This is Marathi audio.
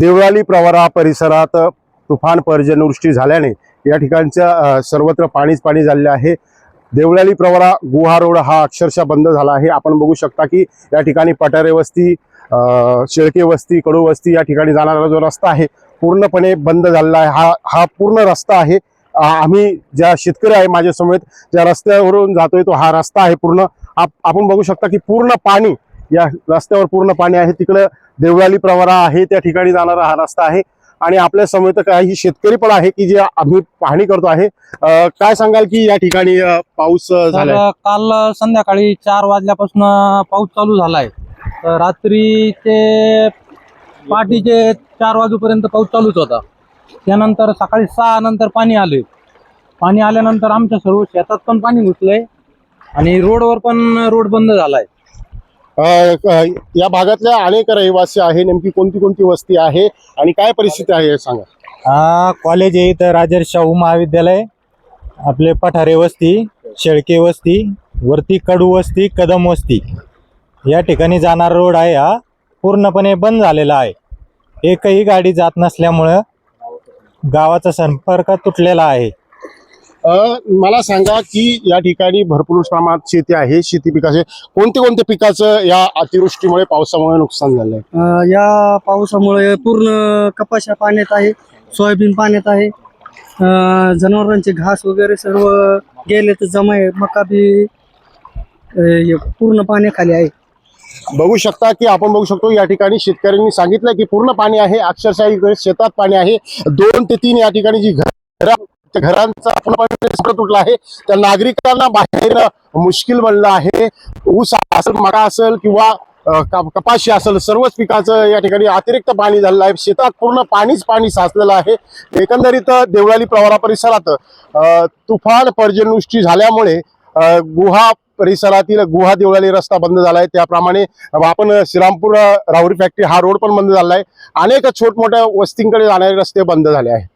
देवळाली प्रवारा परिसरात तुफान पर्जनवृष्टी झाल्याने या ठिकाणच्या सर्वत्र पाणीच पाणी झालेले आहे. देवळाली प्रवारा गुहा रोड हा अक्षरशः बंद झाला आहे. आपण बघू शकता की या ठिकाणी पठारे वस्ती शेळके वस्ती कडू वस्ती या ठिकाणी जाणारा जो रस्ता आहे पूर्णपणे बंद झालेला आहे. हा हा पूर्ण रस्ता आहे. आम्ही ज्या शेतकरी आहे माझ्यासमवेत ज्या रस्त्यावरून जातोय तो हा रस्ता आहे पूर्ण. आप- आपण बघू शकता की पूर्ण पाणी या रस्त्यावर पूर्ण पाणी आहे. तिकडं देवळाली प्रवरा आहे. त्या ठिकाणी जाणारा हा रस्ता आहे. आणि आपल्या समेत काही शेतकरी पण आहे की जे आम्ही पाहणी करतो आहे. काय सांगाल की या ठिकाणी पाऊस तर काल संध्याकाळी चार वाजल्यापासून पाऊस चालू झालाय. तर रात्रीचे पहाटेचे चार वाजूपर्यंत पाऊस चालूच होता. त्यानंतर सकाळी सहा नंतर पाणी आले. पाणी आल्यानंतर आमच्या सर्व शेतात पण पाणी घुसलंय. आणि रोडवर पण रोड बंद झालाय. या भागातल्या अनेक रहिवासी आहे नेमकी कोणती कोणती वस्ती आहे आणि काय परिस्थिती आहे हे सांगा. हा कॉलेज आहे इथं राजर्षी शाहू महाविद्यालय आपले पठारे वस्ती शेळके वस्ती वरती कडू वस्ती कदम वस्ती. या ठिकाणी जाणारा रोड आहे हा पूर्णपणे बंद झालेला आहे. एकही गाडी जात नसल्यामुळं गावाचा संपर्क तुटलेला आहे. मला सांगा की या ठिकाणी भरपूर प्रमाणात शेती आहे शेती पिकाचे. कोणते कोणते पिकाचं या अतिवृष्टीमुळे पावसामुळे नुकसान झालंय? या पावसामुळे पूर्ण कपाशा पाण्यात आहे सोयाबीन पाण्यात आहे. जनावरांचे घास वगैरे सर्व गेले तर जमा आहे मका बी पूर्ण पाण्याखाली आहे. बघू शकता की आपण बघू शकतो या ठिकाणी शेतकऱ्यांनी सांगितलं की पूर्ण पाणी आहे अक्षरशः शेतात पाणी आहे. दोन ते तीन या ठिकाणी जी घर त्या घरांचा पूर्णपणे तुटला आहे. त्या नागरिकांना बाहेर मुश्किल बनलं आहे. ऊस असेल मका असेल किंवा कपाशी असेल सर्वच पिकाचं या ठिकाणी अतिरिक्त पाणी झालेलं आहे. शेतात पूर्ण पाणीच पाणी साचलेलं आहे. एकंदरीत देवळाली प्रवारा परिसरात तुफान पर्जनवृष्टी झाल्यामुळे गुहा परिसरातील गुहा देवळाली रस्ता बंद झाला आहे. त्याप्रमाणे आपण श्रीरामपूर राहुरी फॅक्टरी हा रोड पण बंद झाला आहे. अनेक छोटमोठ्या वस्तींकडे जाणारे रस्ते बंद झाले आहेत.